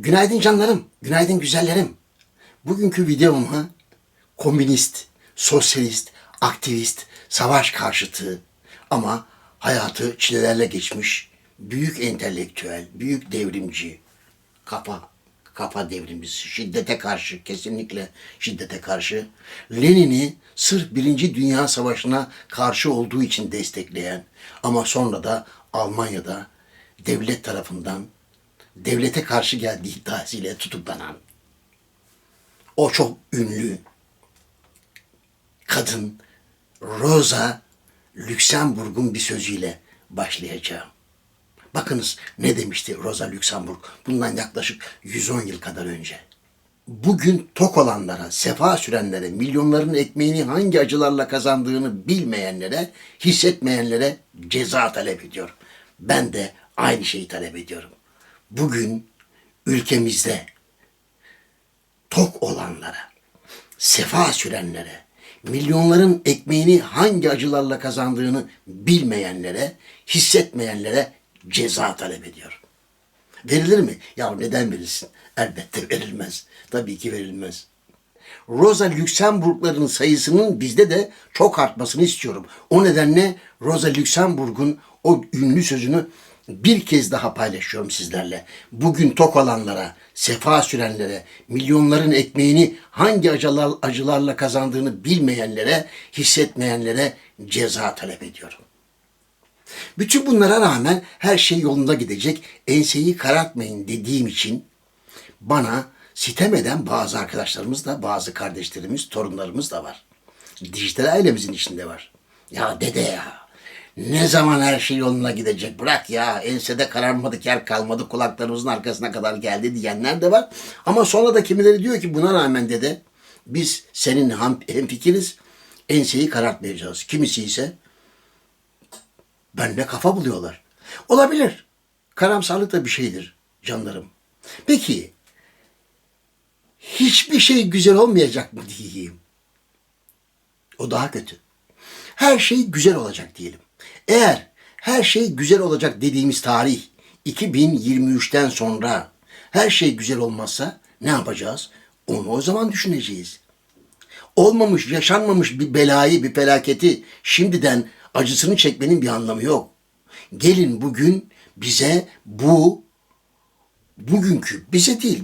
Günaydın canlarım, günaydın güzellerim. Bugünkü videomu komünist, sosyalist, aktivist, savaş karşıtı ama hayatı çilelerle geçmiş büyük entelektüel, büyük devrimci, kafa kafa devrimcisi, şiddete karşı, kesinlikle şiddete karşı, Lenin'i sırf Birinci Dünya Savaşı'na karşı olduğu için destekleyen ama sonra da Almanya'da devlet tarafından devlete karşı geldiği iddiasıyla tutuklanan o çok ünlü kadın Rosa Luxemburg'un bir sözüyle başlayacağım. Bakınız ne demişti Rosa Luxemburg bundan yaklaşık 110 yıl kadar önce. Bugün tok olanlara, sefa sürenlere, milyonların ekmeğini hangi acılarla kazandığını bilmeyenlere, hissetmeyenlere ceza talep ediyor. Ben de aynı şeyi talep ediyorum. Bugün ülkemizde tok olanlara, sefa sürenlere, milyonların ekmeğini hangi acılarla kazandığını bilmeyenlere, hissetmeyenlere ceza talep ediyorum. Verilir mi? Ya neden verilsin? Elbette verilmez. Tabii ki verilmez. Rosa Luxemburgların sayısının bizde de çok artmasını istiyorum. O nedenle Rosa Luxemburg'un o ünlü sözünü bir kez daha paylaşıyorum sizlerle. Bugün tok olanlara, sefa sürenlere, milyonların ekmeğini hangi acılar, acılarla kazandığını bilmeyenlere, hissetmeyenlere ceza talep ediyorum. Bütün bunlara rağmen her şey yolunda gidecek, enseyi karartmayın dediğim için bana sitem eden bazı arkadaşlarımız da, bazı kardeşlerimiz, torunlarımız da var. Dijital ailemizin içinde var. Ya dede ya, ne zaman her şey yoluna gidecek bırak ya, ensede kararmadık yer kalmadı, kulaklarımızın arkasına kadar geldi diyenler de var. Ama sonra da kimileri diyor ki buna rağmen dede, biz senin hem, hemfikiriz, enseyi karartmayacağız. Kimisi ise benle kafa buluyorlar. Olabilir. Karamsarlık da bir şeydir canlarım. Peki hiçbir şey güzel olmayacak mı diyeyim? O daha kötü. Her şey güzel olacak diyelim. Eğer her şey güzel olacak dediğimiz tarih 2023'ten sonra her şey güzel olmazsa ne yapacağız? Onu o zaman düşüneceğiz olmamış, yaşanmamış bir belayı, bir felaketi şimdiden acısını çekmenin bir anlamı yok. Gelin bugün bize bu bugünkü bize değil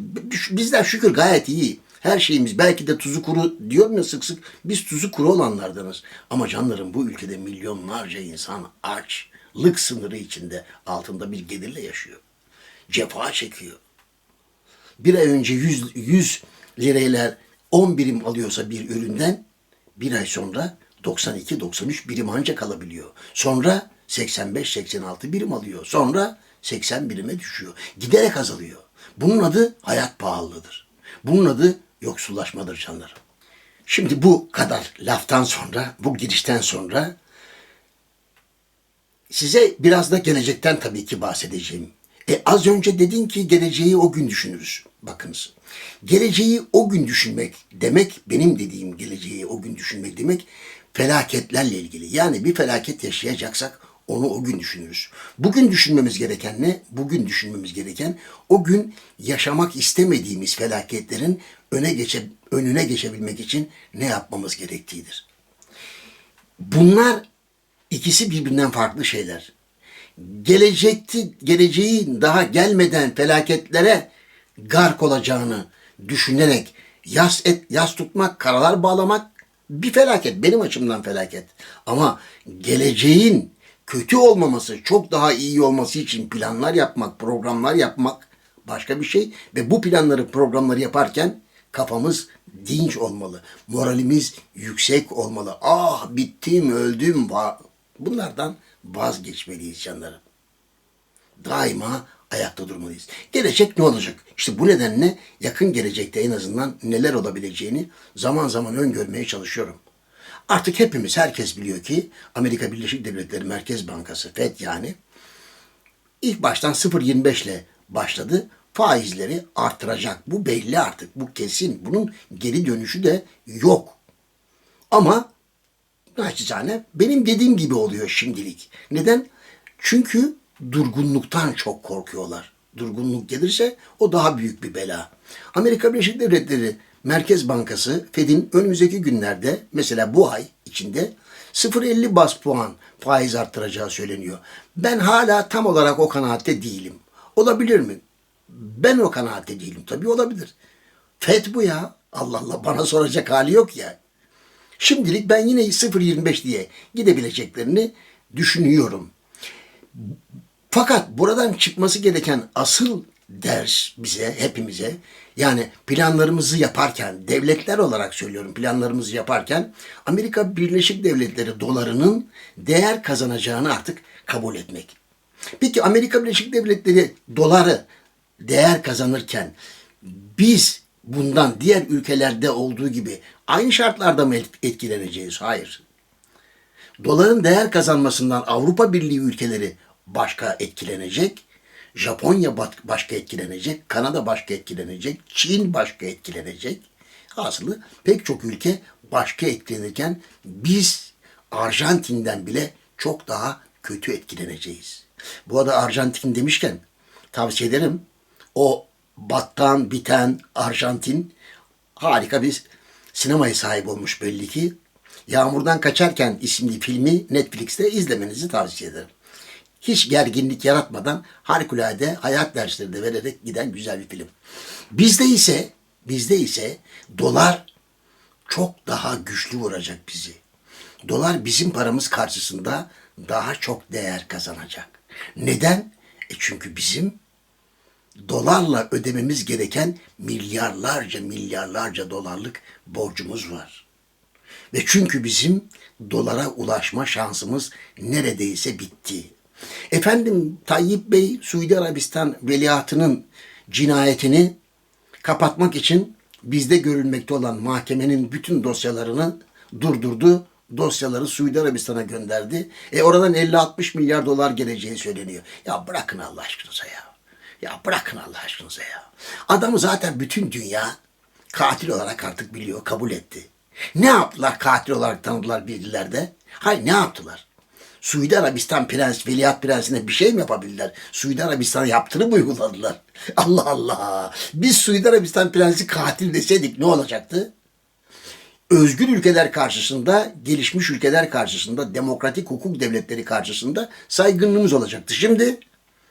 bizler şükür gayet iyi. Her şeyimiz belki de tuzu kuru diyorum ya sık sık biz tuzu kuru olanlardanız. Ama canlarım bu ülkede milyonlarca insan açlık sınırı içinde altında bir gelirle yaşıyor. Cefa çekiyor bir ay önce 100, 100 lirayla 10 birim alıyorsa bir üründen bir ay sonra 92-93 birim ancak alabiliyor. Sonra 85-86 birim alıyor. Sonra 80 birime düşüyor. Giderek azalıyor. Bunun adı hayat pahalılığıdır. Bunun adı yoksullaşmadır canlarım. Şimdi bu kadar laftan sonra, bu girişten sonra size biraz da gelecekten tabii ki bahsedeceğim. E az önce dedin ki geleceği o gün düşünürüz. Bakınız. Geleceği o gün düşünmek demek benim dediğim geleceği o gün düşünmek demek felaketlerle ilgili. Yani bir felaket yaşayacaksak onu o gün düşünürüz. Bugün düşünmemiz gereken ne? Bugün düşünmemiz gereken o gün yaşamak istemediğimiz felaketlerin öne geçe, önüne geçebilmek için ne yapmamız gerektiğidir. Bunlar ikisi birbirinden farklı şeyler gelecekti, geleceği daha gelmeden felaketlere gark olacağını düşünerek yas et, yas tutmak, karalar bağlamak bir felaket. Benim açımdan felaket. Ama geleceğin kötü olmaması, çok daha iyi olması için planlar yapmak, programlar yapmak başka bir şey. Ve bu planları, programları yaparken kafamız dinç olmalı. Moralimiz yüksek olmalı. Ah bittim, öldüm. Bunlardan vazgeçmeliyiz canlarım. Daima ayakta durmalıyız. Gelecek ne olacak? İşte bu nedenle yakın gelecekte en azından neler olabileceğini zaman zaman öngörmeye çalışıyorum. Artık hepimiz, herkes biliyor ki Amerika Birleşik Devletleri Merkez Bankası, FED yani, ilk baştan 0.25 ile başladı. Faizleri artıracak. Bu belli artık. Bu kesin. Bunun geri dönüşü de yok. Ama naçizane benim dediğim gibi oluyor şimdilik. Neden? Çünkü durgunluktan çok korkuyorlar. durgunluk gelirse o daha büyük bir bela. Amerika Birleşik Devletleri Merkez Bankası Fed'in önümüzdeki günlerde mesela bu ay içinde 0.50 bas puan faiz arttıracağı söyleniyor. Ben hala tam olarak o kanaatte değilim. Olabilir mi? Ben o kanaatte değilim. Tabii olabilir. FED bu ya. Allah Allah bana soracak hali yok ya. Şimdilik ben yine 0.25 diye gidebileceklerini düşünüyorum. Fakat buradan çıkması gereken asıl ders bize, hepimize yani planlarımızı yaparken, devletler olarak söylüyorum planlarımızı yaparken Amerika Birleşik Devletleri dolarının değer kazanacağını artık kabul etmek. Peki Amerika Birleşik Devletleri doları değer kazanırken biz bundan diğer ülkelerde olduğu gibi aynı şartlarda mı etkileneceğiz? Hayır. Doların değer kazanmasından Avrupa Birliği ülkeleri başka etkilenecek. Japonya başka etkilenecek. Kanada başka etkilenecek. Çin başka etkilenecek. Hasılı pek çok ülke başka etkilenirken biz Arjantin'den bile çok daha kötü etkileneceğiz. Bu arada Arjantin demişken tavsiye ederim. O battan biten Arjantin harika bir sinemaya sahip olmuş belli ki. Yağmurdan Kaçarken isimli filmi Netflix'te izlemenizi tavsiye ederim. Hiç gerginlik yaratmadan harikulade hayat dersleri de vererek giden güzel bir film. Bizde ise bizde ise dolar çok daha güçlü vuracak bizi. Dolar bizim paramız karşısında daha çok değer kazanacak. Neden? E çünkü bizim dolarla ödememiz gereken milyarlarca milyarlarca dolarlık borcumuz var. Ve çünkü bizim dolara ulaşma şansımız neredeyse bitti. Efendim Tayyip Bey Suudi Arabistan veliahtının cinayetini kapatmak için bizde görülmekte olan mahkemenin bütün dosyalarını durdurdu. Dosyaları Suudi Arabistan'a gönderdi. E oradan 50-60 milyar dolar geleceği söyleniyor. Ya bırakın Allah aşkınıza ya. Ya bırakın Allah aşkınıza ya. Adamı zaten bütün dünya katil olarak artık biliyor, kabul etti. Ne yaptılar katil olarak tanıdılar bildiler de? Hayır ne yaptılar? Suudi Arabistan prens, veliaht prensine bir şey mi yapabildiler? Suudi Arabistan'a yaptığını mı uyguladılar? Allah Allah. Biz Suudi Arabistan prensi katil deseydik ne olacaktı? Özgür ülkeler karşısında, gelişmiş ülkeler karşısında, demokratik hukuk devletleri karşısında saygınlığımız olacaktı. Şimdi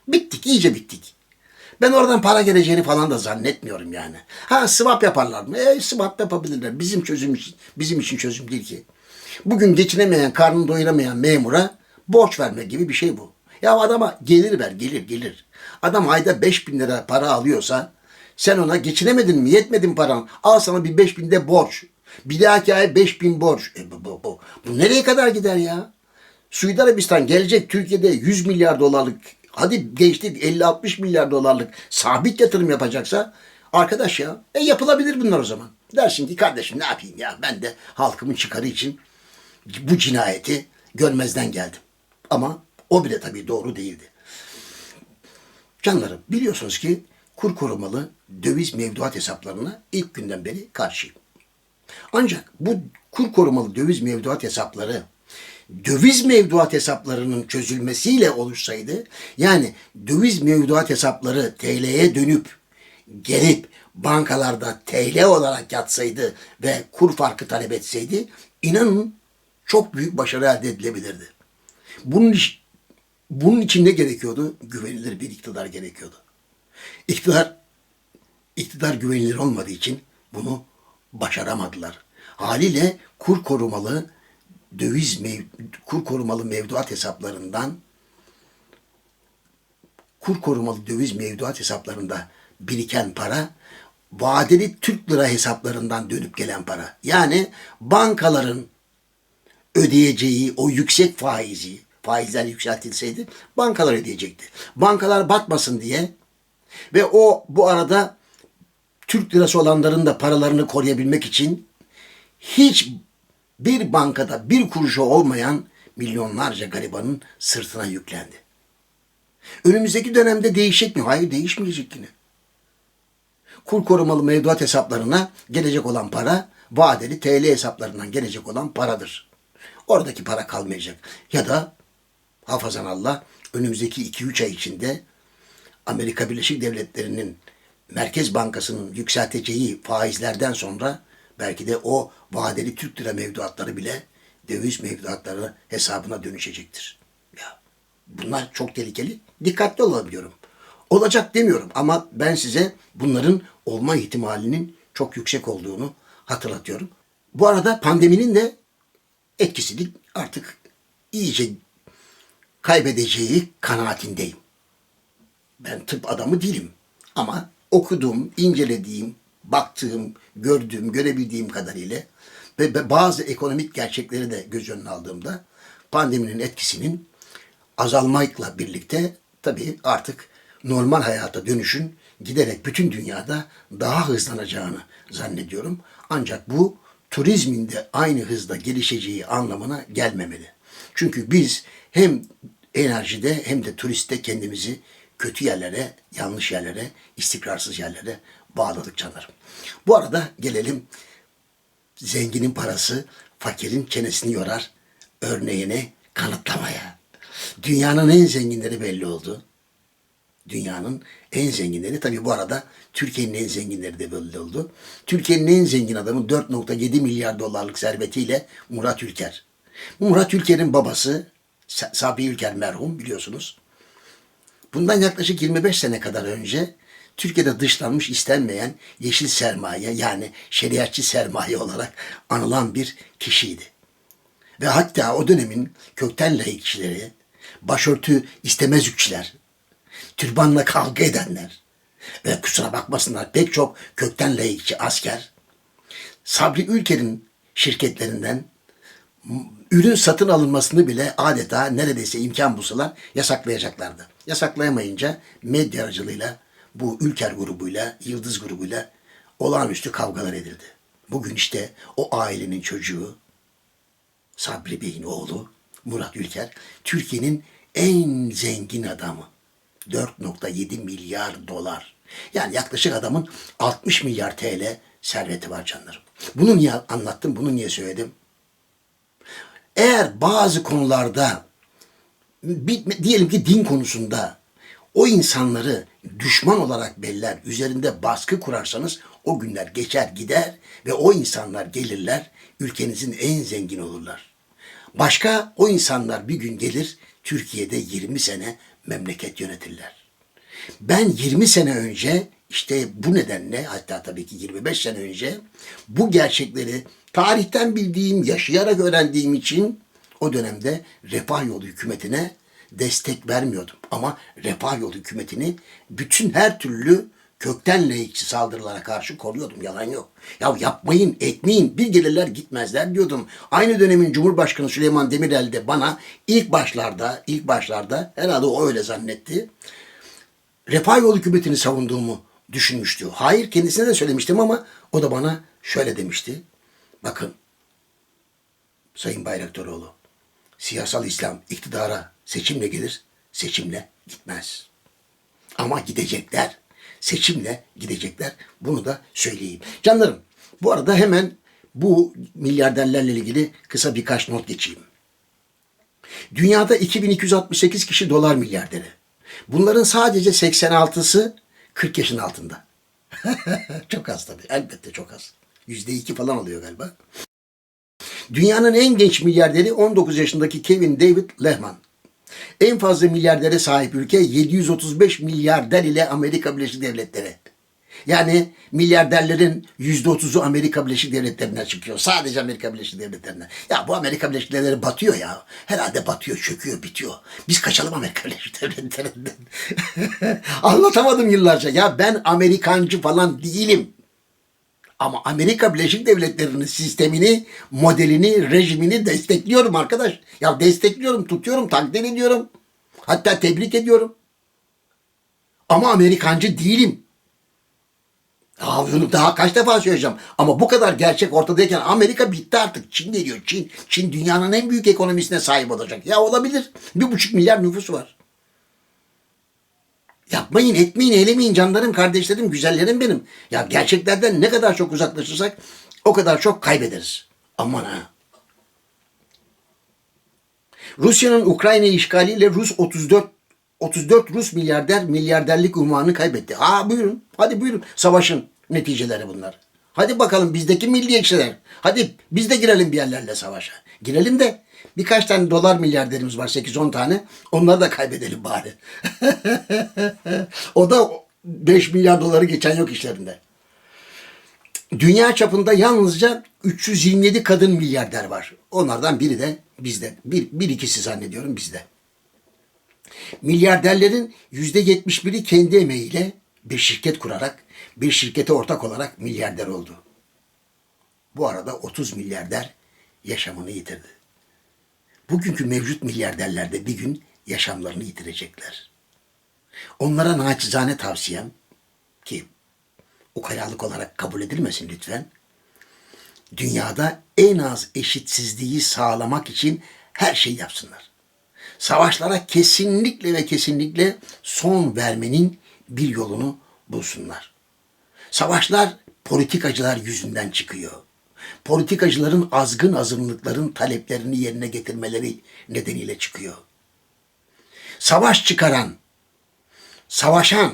bittik, iyice bittik. Ben oradan para geleceğini falan da zannetmiyorum yani. Ha swap yaparlar mı? E swap yapabilirler. Bizim çözüm için, bizim için çözüm değil ki. Bugün geçinemeyen, karnını doyuramayan memura borç verme gibi bir şey bu. Ya adama gelir ver, gelir, gelir. Adam ayda 5 bin lira para alıyorsa sen ona geçinemedin mi, yetmedi mi paran? Al sana bir 5 binde borç. Bir dahaki ay 5 bin borç. E bu, bu, bu, bu nereye kadar gider ya? Suudi Arabistan gelecek Türkiye'de 100 milyar dolarlık hadi geçti 50-60 milyar dolarlık sabit yatırım yapacaksa arkadaş ya e yapılabilir bunlar o zaman. Dersin ki kardeşim ne yapayım ya ben de halkımın çıkarı için bu cinayeti görmezden geldim. Ama o bile tabii doğru değildi. Canlarım biliyorsunuz ki kur korumalı döviz mevduat hesaplarına ilk günden beri karşıyım. Ancak bu kur korumalı döviz mevduat hesapları döviz mevduat hesaplarının çözülmesiyle oluşsaydı yani döviz mevduat hesapları TL'ye dönüp gelip bankalarda TL olarak yatsaydı ve kur farkı talep etseydi inanın çok büyük başarı elde edilebilirdi. Bunun, bunun için ne gerekiyordu? Güvenilir bir iktidar gerekiyordu. İktidar, iktidar güvenilir olmadığı için bunu başaramadılar. Haliyle kur korumalı döviz mev, kur korumalı mevduat hesaplarından kur korumalı döviz mevduat hesaplarında biriken para vadeli Türk lira hesaplarından dönüp gelen para. Yani bankaların ödeyeceği o yüksek faizi, faizler yükseltilseydi bankalar ödeyecekti. Bankalar batmasın diye ve o bu arada Türk lirası olanların da paralarını koruyabilmek için hiç bir bankada bir kuruşu olmayan milyonlarca garibanın sırtına yüklendi. Önümüzdeki dönemde değişecek mi? Hayır değişmeyecek yine. Kur korumalı mevduat hesaplarına gelecek olan para vadeli TL hesaplarından gelecek olan paradır. Oradaki para kalmayacak. Ya da hafazan Allah önümüzdeki 2-3 ay içinde Amerika Birleşik Devletleri'nin Merkez Bankası'nın yükselteceği faizlerden sonra belki de o vadeli Türk lira mevduatları bile döviz mevduatları hesabına dönüşecektir. Ya bunlar çok tehlikeli. Dikkatli olalım diyorum. Olacak demiyorum ama ben size bunların olma ihtimalinin çok yüksek olduğunu hatırlatıyorum. Bu arada pandeminin de etkisini artık iyice kaybedeceği kanaatindeyim. Ben tıp adamı değilim. Ama okuduğum, incelediğim, baktığım, gördüğüm, görebildiğim kadarıyla ve bazı ekonomik gerçekleri de göz önüne aldığımda pandeminin etkisinin azalmakla birlikte tabii artık normal hayata dönüşün giderek bütün dünyada daha hızlanacağını zannediyorum. Ancak bu turizmin de aynı hızda gelişeceği anlamına gelmemeli. Çünkü biz hem enerjide hem de turiste kendimizi kötü yerlere, yanlış yerlere, istikrarsız yerlere bağladık canlarım. Bu arada gelelim zenginin parası fakirin çenesini yorar örneğini kanıtlamaya. Dünyanın en zenginleri belli oldu. Dünyanın en zenginleri tabii bu arada Türkiye'nin en zenginleri de belli oldu. Türkiye'nin en zengin adamı 4.7 milyar dolarlık servetiyle Murat Ülker. Murat Ülker'in babası Sa- Sabri Ülker merhum biliyorsunuz. Bundan yaklaşık 25 sene kadar önce Türkiye'de dışlanmış istenmeyen yeşil sermaye yani şeriatçı sermaye olarak anılan bir kişiydi. Ve hatta o dönemin kökten laikçileri, başörtü istemez ükçiler, türbanla kavga edenler ve kusura bakmasınlar pek çok kökten laikçi asker Sabri Ülker'in şirketlerinden ürün satın alınmasını bile adeta neredeyse imkan bulsalar yasaklayacaklardı. Yasaklayamayınca medya aracılığıyla bu Ülker grubuyla, Yıldız grubuyla olağanüstü kavgalar edildi. Bugün işte o ailenin çocuğu Sabri Bey'in oğlu Murat Ülker Türkiye'nin en zengin adamı. 4.7 milyar dolar. Yani yaklaşık adamın 60 milyar TL serveti var canlarım. Bunu niye anlattım, bunu niye söyledim? Eğer bazı konularda bir- diyelim ki din konusunda o insanları düşman olarak beller, üzerinde baskı kurarsanız o günler geçer gider ve o insanlar gelirler, ülkenizin en zengin olurlar. Başka o insanlar bir gün gelir, Türkiye'de 20 sene memleket yönetirler. Ben 20 sene önce işte bu nedenle hatta tabii ki 25 sene önce bu gerçekleri tarihten bildiğim, yaşayarak öğrendiğim için o dönemde Refah Yolu hükümetine destek vermiyordum. Ama Refah Yolu hükümetini bütün her türlü kökten laikçi saldırılara karşı koruyordum. Yalan yok. Ya yapmayın, etmeyin. Bir gelirler gitmezler diyordum. Aynı dönemin Cumhurbaşkanı Süleyman Demirel de bana ilk başlarda, ilk başlarda herhalde o öyle zannetti. Refah Yolu hükümetini savunduğumu düşünmüştü. Hayır kendisine de söylemiştim ama o da bana şöyle demişti. Bakın Sayın Bayraktaroğlu siyasal İslam iktidara seçimle gelir, seçimle gitmez. Ama gidecekler. Seçimle gidecekler. Bunu da söyleyeyim. Canlarım bu arada hemen bu milyarderlerle ilgili kısa birkaç not geçeyim. Dünyada 2268 kişi dolar milyarderi. Bunların sadece 86'sı 40 yaşın altında. çok az tabii. Elbette çok az. %2 falan oluyor galiba. Dünyanın en genç milyarderi 19 yaşındaki Kevin David Lehman. En fazla milyardere sahip ülke 735 milyarder ile Amerika Birleşik Devletleri. Yani milyarderlerin %30'u Amerika Birleşik Devletleri'ne çıkıyor. Sadece Amerika Birleşik Devletleri'ne. Ya bu Amerika Birleşik Devletleri batıyor ya. Herhalde batıyor, çöküyor, bitiyor. Biz kaçalım Amerika Birleşik Devletleri'nden. Anlatamadım yıllarca. Ya ben Amerikancı falan değilim. Ama Amerika Birleşik Devletleri'nin sistemini, modelini, rejimini destekliyorum arkadaş. Ya destekliyorum, tutuyorum, takdir ediyorum. Hatta tebrik ediyorum. Ama Amerikancı değilim. Ya bunu daha kaç defa söyleyeceğim. Ama bu kadar gerçek ortadayken Amerika bitti artık. Çin geliyor. Çin. Çin dünyanın en büyük ekonomisine sahip olacak. Ya olabilir. Bir buçuk milyar nüfusu var. Yapmayın, etmeyin, eylemeyin canlarım, kardeşlerim, güzellerim benim. Ya gerçeklerden ne kadar çok uzaklaşırsak o kadar çok kaybederiz. Aman ha. Rusya'nın Ukrayna işgaliyle Rus 34 34 Rus milyarder milyarderlik unvanını kaybetti. Ha buyurun. Hadi buyurun. Savaşın neticeleri bunlar. Hadi bakalım bizdeki milliyetçiler. Hadi biz de girelim bir yerlerle savaşa. Girelim de birkaç tane dolar milyarderimiz var 8-10 tane. Onları da kaybedelim bari. o da 5 milyar doları geçen yok işlerinde. Dünya çapında yalnızca 327 kadın milyarder var. Onlardan biri de bizde. Bir, bir ikisi zannediyorum bizde. Milyarderlerin yüzde yetmiş biri kendi emeğiyle bir şirket kurarak, bir şirkete ortak olarak milyarder oldu. Bu arada 30 milyarder yaşamını yitirdi. Bugünkü mevcut milyarderler de bir gün yaşamlarını yitirecekler. Onlara naçizane tavsiyem ki ukalalık olarak kabul edilmesin lütfen. Dünyada en az eşitsizliği sağlamak için her şey yapsınlar. Savaşlara kesinlikle ve kesinlikle son vermenin bir yolunu bulsunlar. Savaşlar politikacılar yüzünden çıkıyor. Politikacıların azgın azınlıkların taleplerini yerine getirmeleri nedeniyle çıkıyor. Savaş çıkaran, savaşan,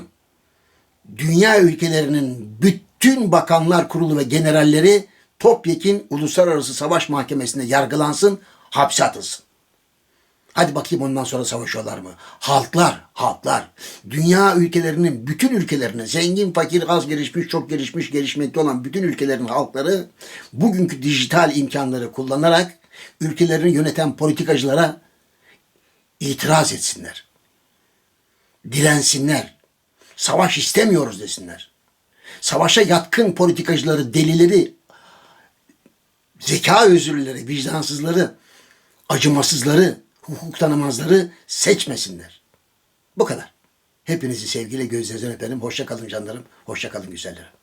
dünya ülkelerinin bütün bakanlar kurulu ve generalleri topyekin uluslararası savaş mahkemesinde yargılansın, hapse atılsın. Hadi bakayım ondan sonra savaşıyorlar mı? Halklar, halklar. Dünya ülkelerinin, bütün ülkelerinin, zengin, fakir, az gelişmiş, çok gelişmiş, gelişmekte olan bütün ülkelerin halkları bugünkü dijital imkanları kullanarak ülkelerini yöneten politikacılara itiraz etsinler. Dirensinler. Savaş istemiyoruz desinler. Savaşa yatkın politikacıları, delileri, zeka özürlüleri, vicdansızları, acımasızları, hukuk tanımazları seçmesinler. Bu kadar. Hepinizi sevgiyle gözlerinizden öperim. Hoşça kalın canlarım. Hoşça kalın güzellerim.